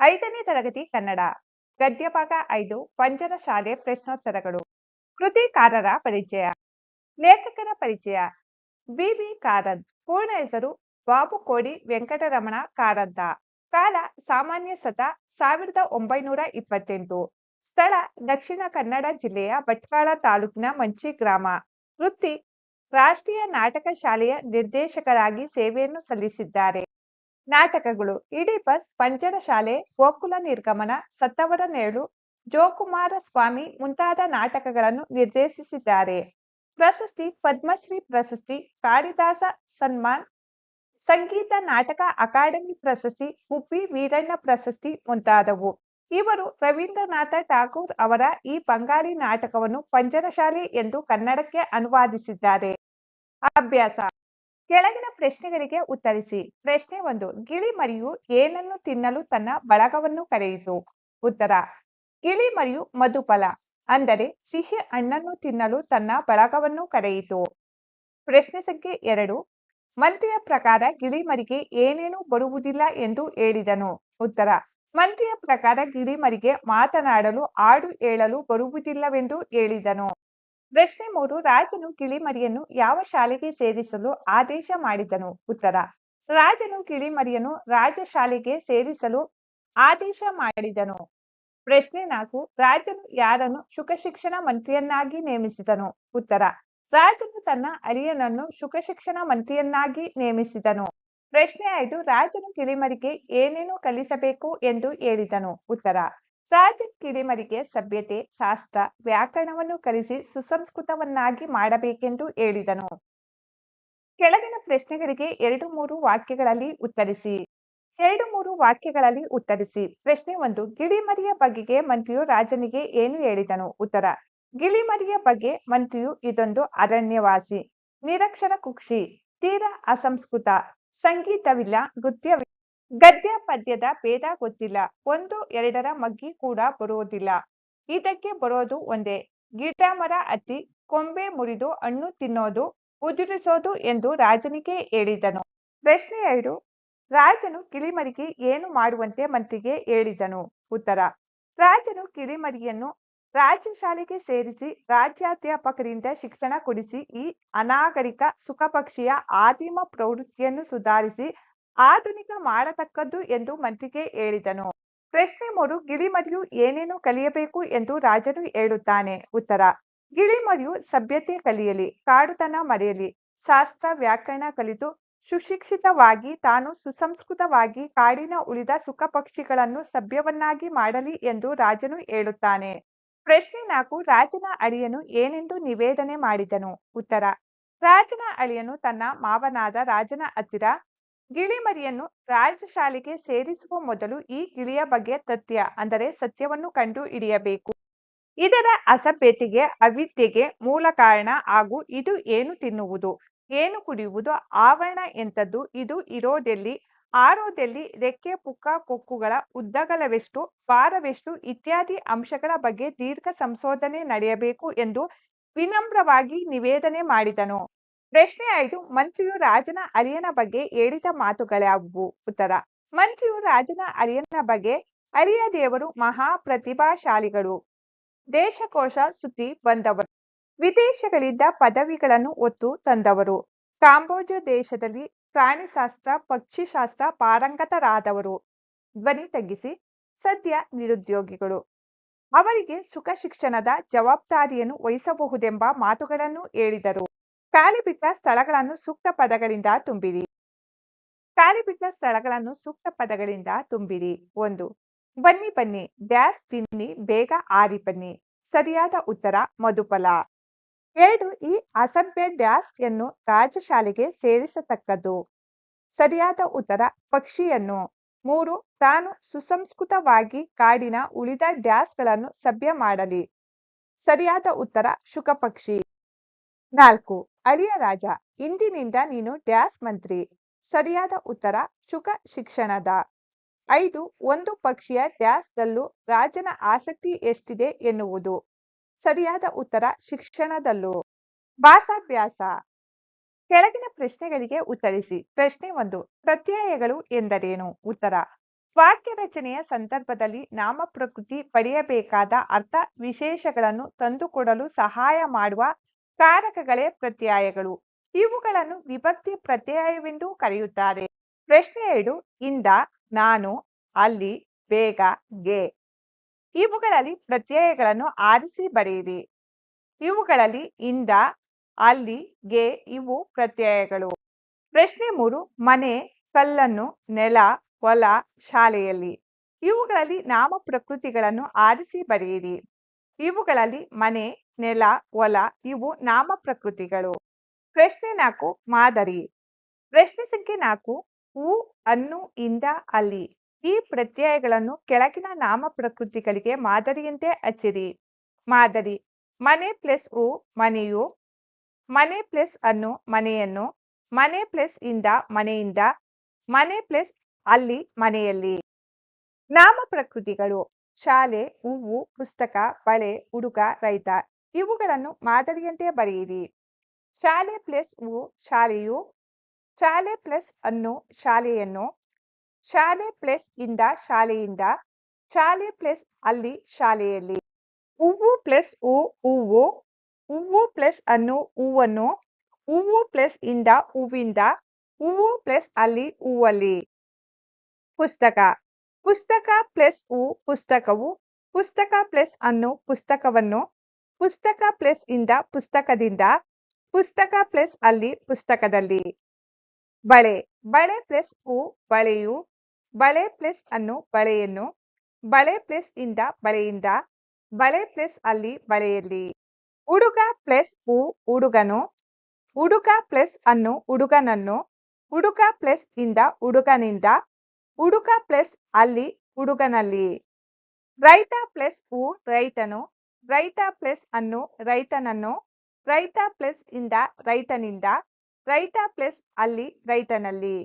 ಐದನೇ ತರಗತಿ ಕನ್ನಡ. ಗದ್ಯಭಾಗ ಐದು ಪಂಜರ ಶಾಲೆ ಪ್ರಶ್ನೋತ್ತರಗಳು. ಕೃತಿಕಾರರ ಪರಿಚಯ. ಲೇಖಕರ ಪರಿಚಯ. B B Karanth. ಪೂರ್ಣ ಹೆಸರು ಬಾಬುಕೋಡಿ ವೆಂಕಟರಮಣ ಕಾರಂತ. ಕಾಲ ಸಾಮಾನ್ಯ ಸತ ಸಾವಿರದ ಒಂಬೈನೂರ ಇಪ್ಪತ್ತೆಂಟು. ಸ್ಥಳ ದಕ್ಷಿಣ ಕನ್ನಡ ಜಿಲ್ಲೆಯ ಭಟ್ಕಳ ತಾಲೂಕಿನ ಮಂಚಿ ಗ್ರಾಮ. ವೃತ್ತಿ ರಾಷ್ಟ್ರೀಯ ನಾಟಕ ಶಾಲೆಯ ನಿರ್ದೇಶಕರಾಗಿ ಸೇವೆಯನ್ನು ಸಲ್ಲಿಸಿದ್ದಾರೆ. ನಾಟಕಗಳು ಇಡಿಪಸ್ ಪಂಜರ ಶಾಲೆ, ಗೋಕುಲ ನಿರ್ಗಮನ, ಸತ್ತವರ ನೇಳು, ಜೋಕುಮಾರ ಸ್ವಾಮಿ ಮುಂತಾದ ನಾಟಕಗಳನ್ನು ನಿರ್ದೇಶಿಸಿದ್ದಾರೆ. ಪ್ರಶಸ್ತಿ ಪದ್ಮಶ್ರೀ ಪ್ರಶಸ್ತಿ, ಕಾಳಿದಾಸ ಸನ್ಮಾನ್, ಸಂಗೀತ ನಾಟಕ ಅಕಾಡೆಮಿ ಪ್ರಶಸ್ತಿ ಗುಬ್ಬಿ ವೀರಣ್ಣ ಪ್ರಶಸ್ತಿ ಮುಂತಾದವು. ಇವರು ರವೀಂದ್ರನಾಥ ಠಾಗೂರ್ ಅವರ ಈ ಬಂಗಾಳಿ ನಾಟಕವನ್ನು ಪಂಜರಶಾಲೆ ಎಂದು ಕನ್ನಡಕ್ಕೆ ಅನುವಾದಿಸಿದ್ದಾರೆ. ಅಭ್ಯಾಸ ಕೆಳಗಿನ ಪ್ರಶ್ನೆಗಳಿಗೆ ಉತ್ತರಿಸಿ. ಪ್ರಶ್ನೆ ಒಂದು, ಗಿಳಿ ಮರಿಯು ಏನನ್ನು ತಿನ್ನಲು ತನ್ನ ಬಳಗವನ್ನು ಕರೆಯಿತು. ಉತ್ತರ, ಗಿಳಿ ಮರಿಯು ಮಧುಫಲ, ಅಂದರೆ ಸಿಹಿ ಹಣ್ಣನ್ನು ತಿನ್ನಲು ತನ್ನ ಬಳಗವನ್ನು ಕರೆಯಿತು. ಪ್ರಶ್ನೆ ಸಂಖ್ಯೆ ಎರಡು, ಮಂತ್ರಿಯ ಪ್ರಕಾರ ಗಿಳಿಮರಿಗೆ ಏನೇನು ಬರುವುದಿಲ್ಲ ಎಂದು ಹೇಳಿದನು. ಉತ್ತರ, ಮಂತ್ರಿಯ ಪ್ರಕಾರ ಗಿಳಿಮರಿಗೆ ಮಾತನಾಡಲು, ಹಾಡು ಹೇಳಲು ಬರುವುದಿಲ್ಲವೆಂದು ಹೇಳಿದನು. ಪ್ರಶ್ನೆ ಮೂರು ರಾಜನು ಕಿಳಿಮರಿಯನ್ನು ಯಾವ ಶಾಲೆಗೆ ಸೇರಿಸಲು ಆದೇಶ ಮಾಡಿದನು? ಉತ್ತರ. ರಾಜನು ಕಿಳಿಮರಿಯನ್ನು ರಾಜ ಶಾಲೆಗೆ ಸೇರಿಸಲು ಆದೇಶ ಮಾಡಿದನು. ಪ್ರಶ್ನೆ ನಾಲ್ಕು, ರಾಜನು ಯಾರನ್ನು ಶಿಕ್ಷಣ ಮಂತ್ರಿಯನ್ನಾಗಿ ನೇಮಿಸಿದನು? ಉತ್ತರ. ರಾಜನು ತನ್ನ ಅಳಿಯನನ್ನು ಶಿಕ್ಷಣ ಮಂತ್ರಿಯನ್ನಾಗಿ ನೇಮಿಸಿದನು. ಪ್ರಶ್ನೆ ಐದು, ರಾಜನು ಕಿಳಿಮರಿಗೆ ಏನೇನು ಕಲಿಸಬೇಕು ಎಂದು ಹೇಳಿದನು? ಉತ್ತರ. ರಾಜ ಕಿಡಿಮರಿಗೆ ಸಭ್ಯತೆ, ಶಾಸ್ತ್ರ, ವ್ಯಾಕರಣವನ್ನು ಕಲಿಸಿ ಸುಸಂಸ್ಕೃತವನ್ನಾಗಿ ಮಾಡಬೇಕೆಂದು ಹೇಳಿದನು. ಕೆಳಗಿನ ಪ್ರಶ್ನೆಗಳಿಗೆ ಎರಡು ಮೂರು ವಾಕ್ಯಗಳಲ್ಲಿ ಉತ್ತರಿಸಿ. ಎರಡು ಮೂರು ವಾಕ್ಯಗಳಲ್ಲಿ ಉತ್ತರಿಸಿ. ಪ್ರಶ್ನೆ ಒಂದು, ಗಿಳಿಮರಿಯ ಬಗೆಗೆ ಮಂತ್ರಿಯು ರಾಜನಿಗೆ ಏನು ಹೇಳಿದನು? ಉತ್ತರ, ಗಿಳಿಮರಿಯ ಬಗ್ಗೆ ಮಂತ್ರಿಯು ಇದೊಂದು ಅರಣ್ಯವಾಸಿ, ನಿರಕ್ಷರ ಕುಕ್ಷಿ, ತೀರ ಅಸಂಸ್ಕೃತ, ಸಂಗೀತವಿಲ್ಲ, ನೃತ್ಯವಿಲ್ಲ. ಗದ್ಯ ಪದ್ಯದ ಭೇದ ಗೊತ್ತಿಲ್ಲ. ಒಂದು, ಎರಡರ ಮಗ್ಗಿ ಕೂಡ ಬರುವುದಿಲ್ಲ ಇದಕ್ಕೆ ಬರೋದು ಒಂದೇ. ಗಿಡ ಮರ ಹತ್ತಿ ಕೊಂಬೆ ಮುರಿದು ಹಣ್ಣು ತಿನ್ನೋದು, ಉದುರಿಸೋದು ಎಂದು ರಾಜನಿಗೆ ಹೇಳಿದನು. ಪ್ರಶ್ನೆ ಎರಡು, ರಾಜನು ಕಿಳಿಮರಿಗೆ ಏನು ಮಾಡುವಂತೆ ಮಂತ್ರಿಗೆ ಹೇಳಿದನು? ಉತ್ತರ, ರಾಜನು ಕಿಳಿಮರಿಯನ್ನು ರಾಜ್ಯ ಶಾಲೆಗೆ ಸೇರಿಸಿ ರಾಜ್ಯಾಧ್ಯಾಪಕರಿಂದ ಶಿಕ್ಷಣ ಕೊಡಿಸಿ ಈ ಅನಾಗರಿಕ ಸುಖಪಕ್ಷಿಯ ಆದಿಮ ಪ್ರವೃತ್ತಿಯನ್ನು ಸುಧಾರಿಸಿ ಆಧುನಿಕ ಮಾಡತಕ್ಕದ್ದು ಎಂದು ಮಂತ್ರಿಗೆ ಹೇಳಿದನು. ಪ್ರಶ್ನೆ ಮೂರು ಗಿಳಿಮರಿಯು ಏನೇನು ಕಲಿಯಬೇಕು ಎಂದು ರಾಜನು ಹೇಳುತ್ತಾನೆ. ಉತ್ತರ ಗಿಳಿಮರಿಯು ಸಭ್ಯತೆ ಕಲಿಯಲಿ, ಕಾಡುತನ ಮರೆಯಲಿ, ಶಾಸ್ತ್ರ ವ್ಯಾಕರಣ ಕಲಿತು, ಸುಶಿಕ್ಷಿತವಾಗಿ ತಾನು ಸುಸಂಸ್ಕೃತವಾಗಿ ಕಾಡಿನ ಉಳಿದ ಸುಖ ಪಕ್ಷಿಗಳನ್ನು ಸಭ್ಯವನ್ನಾಗಿ ಮಾಡಲಿ ಎಂದು ರಾಜನು ಹೇಳುತ್ತಾನೆ. ಪ್ರಶ್ನೆ ನಾಲ್ಕು, ರಾಜನ ಅಳಿಯನು ಏನೆಂದು ನಿವೇದನೆ ಮಾಡಿದನು? ಉತ್ತರ, ರಾಜನ ಅಳಿಯನು ತನ್ನ ಮಾವನಾದ ರಾಜನ ಹತ್ತಿರ ಗಿಳಿಮರಿಯನ್ನು ರಾಜಶಾಲೆಗೆ ಸೇರಿಸುವ ಮೊದಲು ಈ ಗಿಳಿಯ ಬಗ್ಗೆ ತಥ್ಯ, ಅಂದರೆ ಸತ್ಯವನ್ನು ಕಂಡು ಹಿಡಿಯಬೇಕು. ಇದರ ಅಸಭ್ಯತೆಗೆ, ಅವಿದ್ಯೆಗೆ ಮೂಲ ಕಾರಣ ಹಾಗೂ ಇದು ಏನು ತಿನ್ನುವುದು, ಏನು ಕುಡಿಯುವುದು, ಆವರಣ ಎಂಥದ್ದು, ಇದು ಇರೋದೆಲ್ಲಿ, ಆರೋದೆಲ್ಲಿ, ರೆಕ್ಕೆ, ಪುಕ್ಕ, ಕೊಕ್ಕುಗಳ ಉದ್ದಗಲವೆಷ್ಟು, ಭಾರವೆಷ್ಟು ಇತ್ಯಾದಿ ಅಂಶಗಳ ಬಗ್ಗೆ ದೀರ್ಘ ಸಂಶೋಧನೆ ನಡೆಯಬೇಕು ಎಂದು ವಿನಮ್ರವಾಗಿ ನಿವೇದನೆ ಮಾಡಿದನು. ಪ್ರಶ್ನೆ ಐದು ಮಂತ್ರಿಯು ರಾಜನ ಅಳಿಯನ ಬಗ್ಗೆ ಹೇಳಿದ ಮಾತುಗಳ್ಯಾವುವು ಉತ್ತರ, ಮಂತ್ರಿಯು ರಾಜನ ಅಳಿಯನ ಬಗ್ಗೆ ಅಳಿಯ ದೇವರು ಮಹಾ ಪ್ರತಿಭಾಶಾಲಿಗಳು ದೇಶಕೋಶ ಸುದ್ದಿ ಬಂದವರು. ವಿದೇಶಗಳಿಂದ ಪದವಿಗಳನ್ನು ಒತ್ತು ತಂದವರು. ಕಾಂಬೋಜ ದೇಶದಲ್ಲಿ ಪ್ರಾಣಿಶಾಸ್ತ್ರ, ಪಕ್ಷಿಶಾಸ್ತ್ರ ಪಾರಂಗತರಾದವರು. ಧ್ವನಿ ತಗ್ಗಿಸಿ, ಸದ್ಯ ನಿರುದ್ಯೋಗಿಗಳು. ಅವರಿಗೆ ಸುಖ ಶಿಕ್ಷಣದ ಜವಾಬ್ದಾರಿಯನ್ನು ವಹಿಸಬಹುದೆಂಬ ಮಾತುಗಳನ್ನು ಹೇಳಿದರು. ಖಾಲಿ ಬಿಟ್ಟ ಸ್ಥಳಗಳನ್ನು ಸೂಕ್ತ ಪದಗಳಿಂದ ತುಂಬಿರಿ. ಖಾಲಿ ಬಿಟ್ಟ ಸ್ಥಳಗಳನ್ನು ಸೂಕ್ತ ಪದಗಳಿಂದ ತುಂಬಿರಿ. ಒಂದು, ಬನ್ನಿ ಬನ್ನಿ ಡ್ಯಾಸ್ ತಿನ್ನಿ, ಬೇಗ ಆರಿ ಬನ್ನಿ. ಸರಿಯಾದ ಉತ್ತರ ಮಧುಫಲ ಎರಡು, ಈ ಅಸಭ್ಯ ಡ್ಯಾಸ್ ಯನ್ನು ರಾಜಶಾಲೆಗೆ ಸೇರಿಸತಕ್ಕದ್ದು. ಸರಿಯಾದ ಉತ್ತರ, ಪಕ್ಷಿಯನ್ನು. ಮೂರು, ತಾನು ಸುಸಂಸ್ಕೃತವಾಗಿ ಕಾಡಿನ ಉಳಿದ ಡ್ಯಾಸ್ಗಳನ್ನು ಸಭ್ಯ ಮಾಡಲಿ. ಸರಿಯಾದ ಉತ್ತರ ಶುಕ ಪಕ್ಷಿ ನಾಲ್ಕು, ಅಳಿಯ ರಾಜ, ಇಂದಿನಿಂದ ನೀನು ಡ್ಯಾಸ್ ಮಂತ್ರಿ. ಸರಿಯಾದ ಉತ್ತರ, ಶುಕ ಶಿಕ್ಷಣದ. ಐದು, ಒಂದು ಪಕ್ಷಿಯ ಡ್ಯಾಸ್ದಲ್ಲೂ ರಾಜನ ಆಸಕ್ತಿ ಎಷ್ಟಿದೆ ಎನ್ನುವುದು. ಸರಿಯಾದ ಉತ್ತರ, ಶಿಕ್ಷಣದಲ್ಲೂ. ಭಾಸಾಭ್ಯಾಸ ಕೆಳಗಿನ ಪ್ರಶ್ನೆಗಳಿಗೆ ಉತ್ತರಿಸಿ. ಪ್ರಶ್ನೆ ಒಂದು, ಪ್ರತ್ಯಯಗಳು ಎಂದರೇನು? ಉತ್ತರ, ವಾಕ್ಯ ರಚನೆಯ ಸಂದರ್ಭದಲ್ಲಿ ನಾಮ ಪ್ರಕೃತಿ ಪಡೆಯಬೇಕಾದ ಅರ್ಥ ವಿಶೇಷಗಳನ್ನು ತಂದುಕೊಡಲು ಸಹಾಯ ಮಾಡುವ ಕಾರಕಗಳೇ ಪ್ರತ್ಯಯಗಳು. ಇವುಗಳನ್ನು ವಿಭಕ್ತಿ ಪ್ರತ್ಯಯವೆಂದು ಕರೆಯುತ್ತಾರೆ. ಪ್ರಶ್ನೆ ಎರಡು, ಇಂದ ನಾನು, ಅಲ್ಲಿ, ಬೇಗ, ಗೆ. ಇವುಗಳಲ್ಲಿ ಪ್ರತ್ಯಯಗಳನ್ನು ಆರಿಸಿ ಬರೆಯಿರಿ. ಇವುಗಳಲ್ಲಿ ಇಂದ, ಅಲ್ಲಿ, ಗೆ ಇವು ಪ್ರತ್ಯಯಗಳು. ಪ್ರಶ್ನೆ ಮೂರು, ಮನೆ, ಕಲ್ಲನ್ನು, ನೆಲ, ಹೊಲ, ಶಾಲೆಯಲ್ಲಿ. ಇವುಗಳಲ್ಲಿ ನಾಮ ಪ್ರಕೃತಿಗಳನ್ನು ಆರಿಸಿ ಬರೆಯಿರಿ. ಇವುಗಳಲ್ಲಿ ಮನೆ ನೆಲ, ಒಲ ಇವು ನಾಮ ಪ್ರಕೃತಿಗಳು. ಪ್ರಶ್ನೆ ನಾಲ್ಕು, ಮಾದರಿ. ಪ್ರಶ್ನೆ ಸಂಖ್ಯೆ ನಾಲ್ಕು, ಹೂ ಅನ್ನು ಇಂದ, ಅಲ್ಲಿ. ಈ ಪ್ರತ್ಯಯಗಳನ್ನು ಕೆಳಗಿನ ನಾಮ ಪ್ರಕೃತಿಗಳಿಗೆ ಮಾದರಿಯಂತೆ ಹಚ್ಚಿರಿ. ಮಾದರಿ, ಮನೆ ಪ್ಲಸ್ ಹೂ, ಮನೆಯು. ಮನೆ ಪ್ಲಸ್ ಅನ್ನು ಮನೆಯನ್ನು. ಮನೆ ಪ್ಲಸ್ ಇಂದ, ಮನೆಯಿಂದ. ಮನೆ ಪ್ಲಸ್ ಅಲ್ಲಿ, ಮನೆಯಲ್ಲಿ. ನಾಮ ಪ್ರಕೃತಿಗಳು, ಶಾಲೆ, ಹೂವು, ಪುಸ್ತಕ, ಬಳೆ, ಹುಡುಗ, ರೈತ. ಇವುಗಳನ್ನು ಮಾದರಿಯಂತೆ ಬರೆಯಿರಿ. ಶಾಲೆ ಪ್ಲಸ್ ವು ಶಾಲೆಯು, ಶಾಲೆ ಪ್ಲಸ್ ಅನ್ನು ಶಾಲೆಯನ್ನು, ಶಾಲೆ ಪ್ಲಸ್ ಇಂದ ಶಾಲೆಯಿಂದ, ಶಾಲೆ ಪ್ಲಸ್ ಅಲ್ಲಿ ಶಾಲೆಯಲ್ಲಿ. ಹೂವು ಪ್ಲಸ್ ಉ ಹೂವು ಹೂವು ಪ್ಲಸ್ ಅನ್ನು ಹೂವನ್ನು ಹೂವು ಪ್ಲಸ್ ಇಂದ ಹೂವಿಂದ ಹೂವು ಪ್ಲಸ್ ಅಲ್ಲಿ ಹೂವಲ್ಲಿ ಪುಸ್ತಕ ಪುಸ್ತಕ ಪ್ಲಸ್ ಉ ಪುಸ್ತಕವು, ಪುಸ್ತಕ ಪ್ಲಸ್ ಅನ್ನು ಪುಸ್ತಕವನ್ನು ಪುಸ್ತಕ ಪ್ಲಸ್ ಇಂದ ಪುಸ್ತಕದಿಂದ, ಪುಸ್ತಕ ಪ್ಲಸ್ ಅಲ್ಲಿ ಪುಸ್ತಕದಲ್ಲಿ. ಬಳೆ ಬಳೆ ಪ್ಲಸ್ ಉ ಬಳೆಯು, ಬಳೆ ಪ್ಲಸ್ ಅನ್ನು ಬಳೆಯನ್ನು, ಬಳೆ ಪ್ಲಸ್ ಇಂದ ಬಳೆಯಿಂದ, ಬಳೆ ಪ್ಲಸ್ ಅಲ್ಲಿ ಬಳೆಯಲ್ಲಿ. ಹುಡುಗ ಪ್ಲಸ್ ಉ ಹುಡುಗನು ಹುಡುಗ ಪ್ಲಸ್ ಅನ್ನು ಹುಡುಗನನ್ನು ಹುಡುಗ ಪ್ಲಸ್ ಇಂದ ಹುಡುಗನಿಂದ ಹುಡುಗ ಪ್ಲಸ್ ಅಲ್ಲಿ ಹುಡುಗನಲ್ಲಿ ರೈತ ಪ್ಲಸ್ ಉ ರೈತನು ರೈತ ಪ್ಲಸ್ ಅನ್ನು ರೈತನನ್ನು ರೈತ ಪ್ಲಸ್ ಇಂದ ರೈತನಿಂದ ರೈತ ಪ್ಲಸ್ ಅಲ್ಲಿ ರೈತನಲ್ಲಿ.